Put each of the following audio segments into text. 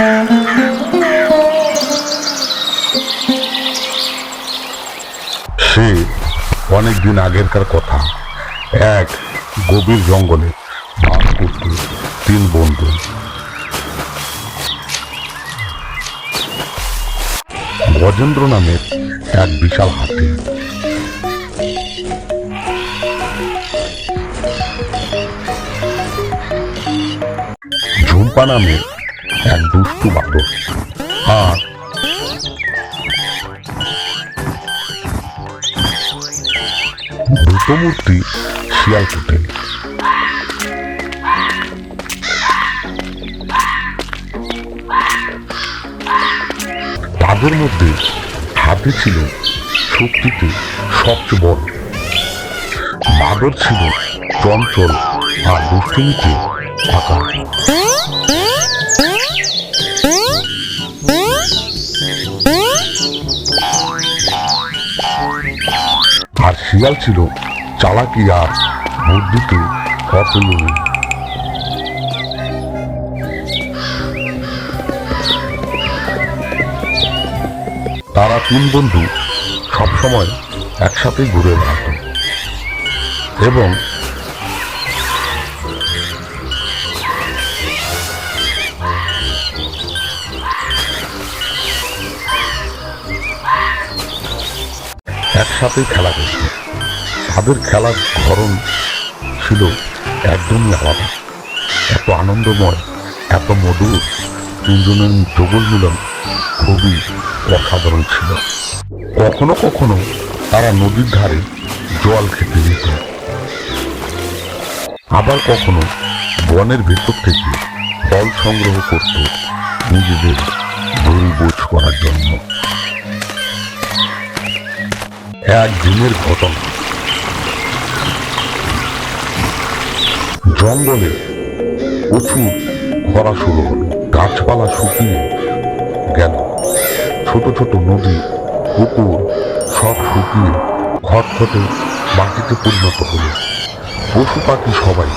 সে অনেক দিন আগেরকার কথা। এক গভীর জঙ্গলে বাস করত তিন বন্ধু। গজেন্দ্র নামের এক বিশাল হাতি। ঝুম্পা নামে এক দুষ্টু বাদর। আর ভূতমূর্তি শিয়াল ফুটে তাদের মধ্যে হাতি ছিল শক্তিতে সবচেয়ে বড়। বাদর ছিল চঞ্চল আর দুষ্টুমিতে ফাঁকা আর শিয়াল ছিল চালাকি আর বুদ্ধিতে অতুলনীয় তারা তিন বন্ধু সবসময় একসাথেই ঘুরে বেড়াত। এবং একসাথেই খেলা করত তাদের খেলার ধরন ছিল একদমই আলাদা। এত আনন্দময়, এত মধুর তিনজনের যোগল মিলন খুবই অসাধারণ ছিল। কখনো কখনো তারা নদীর ধারে জল খেতে যেত। আবার কখনো বনের ভেতর থেকে ফল সংগ্রহ করত নিজেদের দড়ি বোঝ করার জন্য। এক দিনের ঘটনা। জঙ্গলে প্রচুর খরা শুরু হলো। গাছপালা শুকিয়ে গেল। ছোট ছোট নদী, পুকুর, সব শুকিয়ে খটখটে মাটিতে পরিণত হলো। পশু পাখি সবাই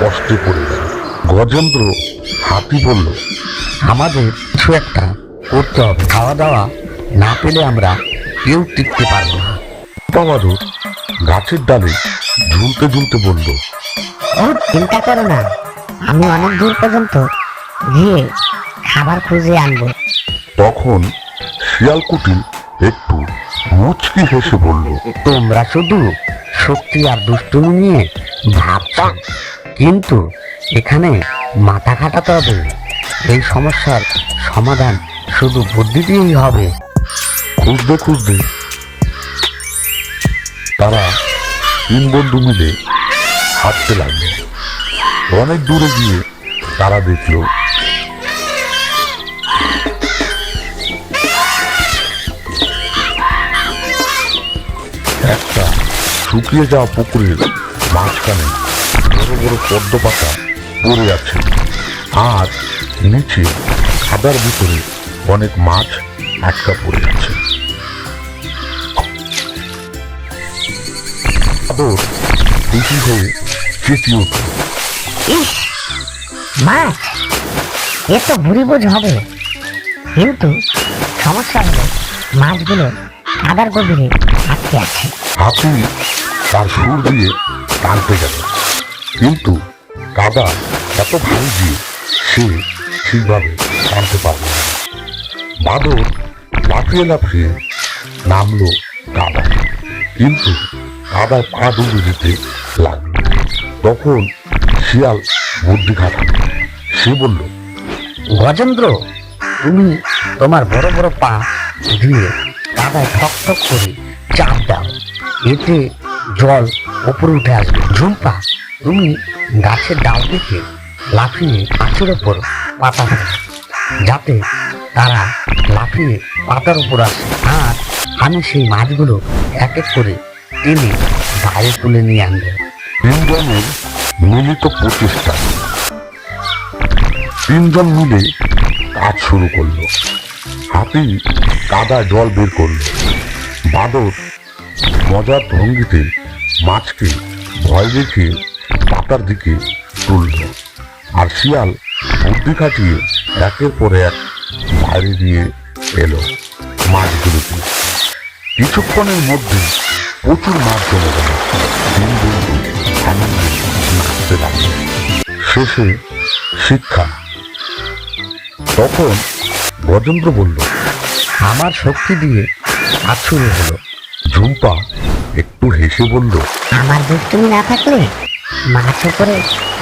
কষ্টে পড়ে গেল। গজেন্দ্র হাতি বলল, আমাদের কিছু একটা করতে হবে। খাওয়া দাওয়া না পেলে আমরা কেউ টিকতে পারব না। বাবাদুর গাছের ডালে ঝুলতে ঝুলতে বলল ও চিন্তা করো না। আমি অনেক দূর পর্যন্ত গিয়ে খাবার খুঁজে আনব। তখন শিয়ালকুটি একটু মুচকি হেসে বলল তোমরা শুধু শক্তি আর দুষ্টুমি নিয়ে ভাবছ। কিন্তু এখানে মাথা খাটাতে হবে। এই সমস্যার সমাধান শুধু বুদ্ধি দিয়েই হবে। খুঁজতে খুঁজতে তারা তিন বন্ধু মিলে হাঁটতে লাগল। অনেক দূরে গিয়ে তারা দেখল, একটা শুকিয়ে যাওয়া পুকুরের মাঝখানে বড় বড় পদ্ম পাতা পড়ে আছে আর নিচে খাদার ভিতরে অনেক মাছ আটকা পড়ে আছে। আদর খুশি হয়ে চেঁচিয়ে উঠল ইস মাছ এ তো ভুরি বোঝ হবে। কিন্তু সমস্যা হলো মাছগুলো কাদার গভীরে আটকে আছে। হাতি তার সুর দিয়ে টানতে গেল। কিন্তু কাদা এত ভারী যে সে ঠিকভাবে টানতে পারল না। বাদর লাফিয়ে লাফিয়ে নামলো কাদা কিন্তু কাদায় পা ডুবে যেতে লাগল। তখন শিয়াল বুদ্ধি খাটালো। সে বলল, গজেন্দ্র, তুমি তোমার বড় বড় পা দিয়ে কাদায় ঠক ঠক করে চাপ দাও। এতে জল ওপরে উঠে আসবে। ঝুম্পা, তুমি গাছের ডাল থেকে লাফিয়ে গাছের ওপর পাতা যাতে তারা লাফিয়ে পাতার উপর আসে। আর আমি সেই মাছগুলো এক এক করে টেনে বাইরে তুলে নিয়ে আনব। তিনজনের মিলিত প্রচেষ্টা তিনজন মিলে কাজ শুরু করল। হাতি কাদা জল বের করল। বাদর মজার ভঙ্গিতে মাছকে ভয় দেখিয়ে পাতার দিকে তুলল। আর শিয়াল বুদ্ধি খাটিয়ে একের পর এক বাইরে দিয়ে এলো মাছগুলোকে। কিছুক্ষণের মধ্যে প্রচুর মাছ জমে গেল তিন বন্ধু আনন্দে নাচতে লাগল শেষে শিক্ষা। তখন গজেন্দ্র বলল আমার শক্তি দিয়ে শুরু হলো। ঝুম্পা একটু হেসে বলল আমার দুষ্টুমি না থাকলে মাছ উপরে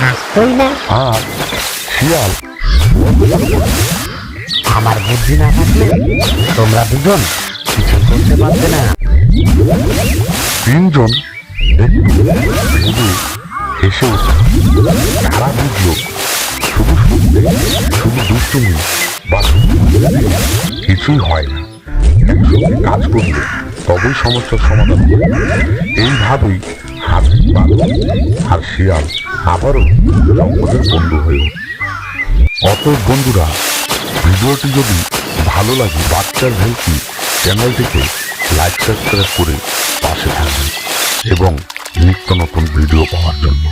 আসতোই না। আর শিয়াল আমার বুদ্ধি না থাকলে তোমরা দুজন কিছু করতে পারবে না। তিনজন একটু হেসে উঠল তারা বুঝলো, শুধু শুধু দুষ্টুমি বা কিছুই হয় না। একসঙ্গে কাজ করলে তবেই সমস্যার সমাধান হবে। এইভাবেই হাতি বাঘ আর শিয়াল আবারও জঙ্গলের বন্ধু হয়ে অতএব বন্ধুরা, ভিডিওটি যদি ভালো লাগে, বাচ্চার ভেলকি চ্যানেলটিকে লাইক সাবস্ক্রাইব করে পাশে থাকবেন এবং নিত্য নতুন ভিডিও পাওয়ার জন্য।